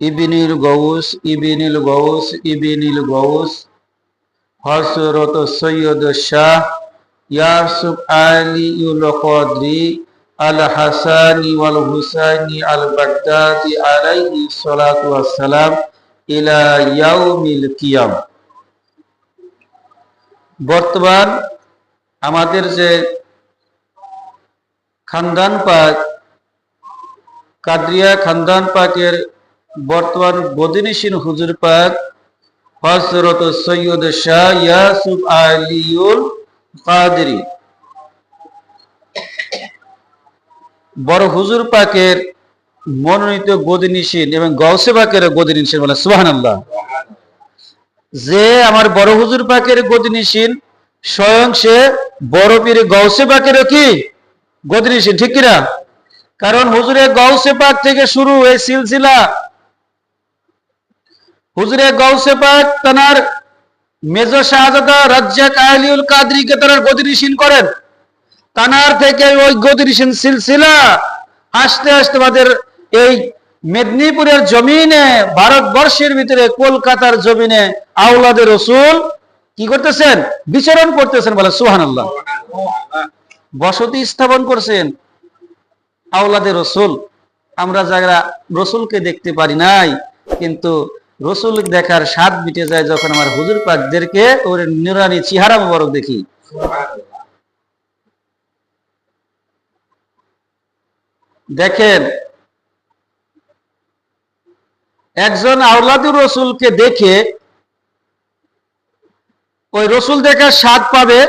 ইবিনিল গৌস ইবিনিল গৌস ইবিনিল গৌস হজরত সৈয়দ শাহ ইয়াসুফ আলী উল কদরি আল হাসানি ওয়াল হুসাইনি আল বাগদাদি আলাইহি সালাতু ওয়াসসালাম ইলা ইয়াউমিল কিয়াম। বর্তমান আমাদের যে খানদান পাক, কাদরিয়া খানদান পাকের বর্তমান বদিনিসীন হুজুর পাক হজরত সৈয়দ শাহ ইয়াসুফ আলিউল কাদরি। বড় হুজুর পাকের মনোনীত গদিনিসীন এবং গৌসে পাকের গদিনিসীন বলে সুবাহান আল্লাহ যে আমার বড় হুজুর পাকের গদিনিসীন স্বয়ং সে বড় পীর গৌসে পাকেরও কি? গদিনিসীন ঠিক কিনা? কারণ হুজুরে গৌসে পাক থেকে শুরু এই সিলসিলা হুজুরে গৌসে পাক তার মেজ শাহজাদা রাজ্জাক আহলিউল কাদরিকে তারা গদিনিসীন করেন। তানার থেকে ওই গদিনিসীন সিলসিলা আস্তে আস্তে আমাদের এই মেদিনীপুরের জমিনে, ভারতবর্ষের ভিতরে, কলকাতার জমিনে আউলাদের রসুল কি করতেছেন? বিচরণ করতেছেন বলে সুহান বসতি স্থাপন করছেন আউলাদের রসুল। আমরা যারা রসুলকে দেখতে পারি নাই, কিন্তু রসুল দেখার স্বাদ মিটে যায় যখন আমার হুজুর পাকদেরকে ওর নিরানি চেহারা মুবারক দেখি। দেখেন, একজন আউলাদুর রসুলকে দেখে ওই রসুল দেখার স্বাদ পাবে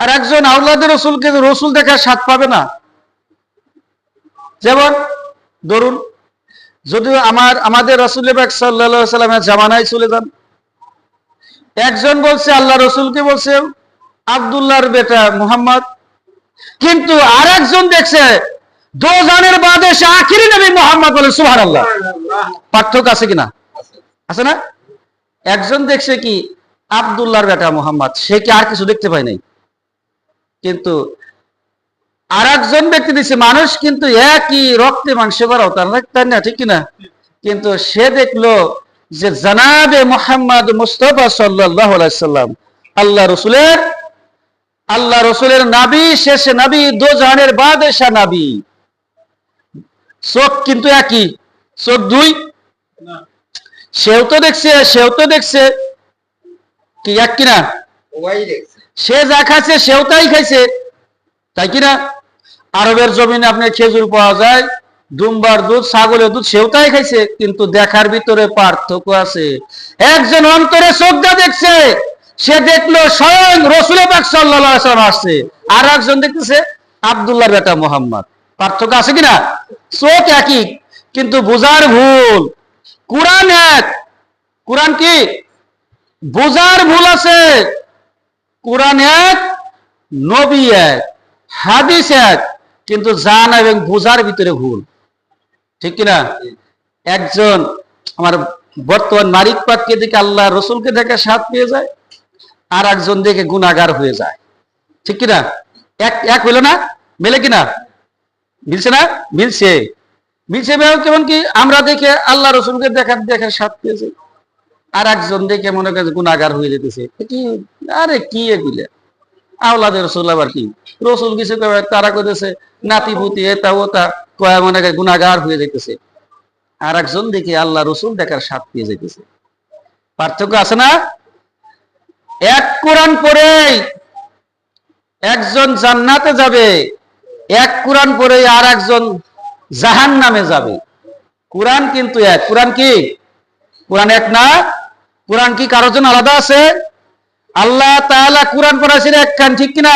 আর একজন আউলাদের রসুলকে রসুল দেখার স্বাদ পাবে না। যেমন, ধরুন যদি আমার, আমাদের রসুল সাল্লা সাল্লামের জামানায় চলে যান। একজন বলছে, আল্লাহ রসুলকে বলছে, আবদুল্লাহর বেটা মুহাম্মদ। কিন্তু আর একজন দেখছে, দোজানের বাদে সে আখিরি নবী মোহাম্মদ বলে সুহান আল্লাহ পার্থক্য আছে কিনা? আছে না? একজন দেখছে কি, আবদুল্লাহর বেটা মোহাম্মদ, সে কি আর কিছু দেখতে পায় নাই? কিন্তু আর একজন ব্যক্তি দিচ্ছে মানুষ কিন্তু একই রক্তে মাংসে করাও তার তাই না ঠিক কিনা? কিন্তু সে দেখল যে জানাবে মোহাম্মদ মুস্তফা সাল্লাহ সাল্লাম আল্লাহ রসুলের আল্লাহ রসুলের নাবি শেষে নাবি দো জাহানের বাদেশা নাবি। চোখ কিন্তু একই চোখ দুই। সেও তো দেখছে সেও তো দেখছে। কি এক কিনা? সে যা খাচ্ছে সেও তাই খাইছে। তাই কিনা? আরবের জমিনে আপনার খেজুর পাওয়া যায়, দুম্বার দুধ, ছাগলের দুধ, সেও তাই খাইছে, কিন্তু দেখার ভিতরে পার্থক্য আছে। একজন অন্তরে শ্রদ্ধা দেখছে, সে দেখল স্বয়ং রসুল সাল্লাম আসছে। আর একজন দেখতেছে আবদুল্লাহ বেটা মোহাম্মদ। পার্থক্য আছে কিনা? চোখ একই, কিন্তু বোঝার ভুল। কোরআন এক। কোরআন কি? বোঝার ভুল আছে। কোরআন এক, নবী এক, হাদিস এক। কিন্তু জান এবং বোঝার ভিতরে ভুল। ঠিক কিনা? একজন আমার বর্তমান মালিক পাককে দেখে আল্লাহ রসুলকে দেখে সাথ পেয়ে যায়, আর একজন দেখে গুণাগার হয়ে যায়। ঠিক কিনা? এক এক হইল না? মেলে কিনা? মিলছে না? মিলছে। মিলছে কেমন কি? আমরা দেখে আল্লাহ রসুলকে দেখার দেখার সাথ পেয়েছে আর একজন দেখে মনে করে গুণাগার হয়ে যেতেছে। আরে কি এগুলো? আওলাদের রসুল আবার কি? রসুল কিছু তারা করেছে নাতি পুতি, এটা ওটা কয়া মনে করে গুণাগার হয়ে যেতেছে আর একজন দেখে আল্লাহ রসুল দেখার স্বাদ পেয়ে যেতেছে পার্থক্য আছে না? এক কোরআন পড়েই একজন জান্নাতে যাবে, এক কোরআন পড়েই আর একজন জাহান নামে যাবে। কোরআন কিন্তু এক, কোরআন কি? কোরআন এক না? কোরআন কি কারোর জন্য আলাদা আছে? আল্লাহ তাআলা কোরআন পড়াছেন এক কান ঠিক কিনা?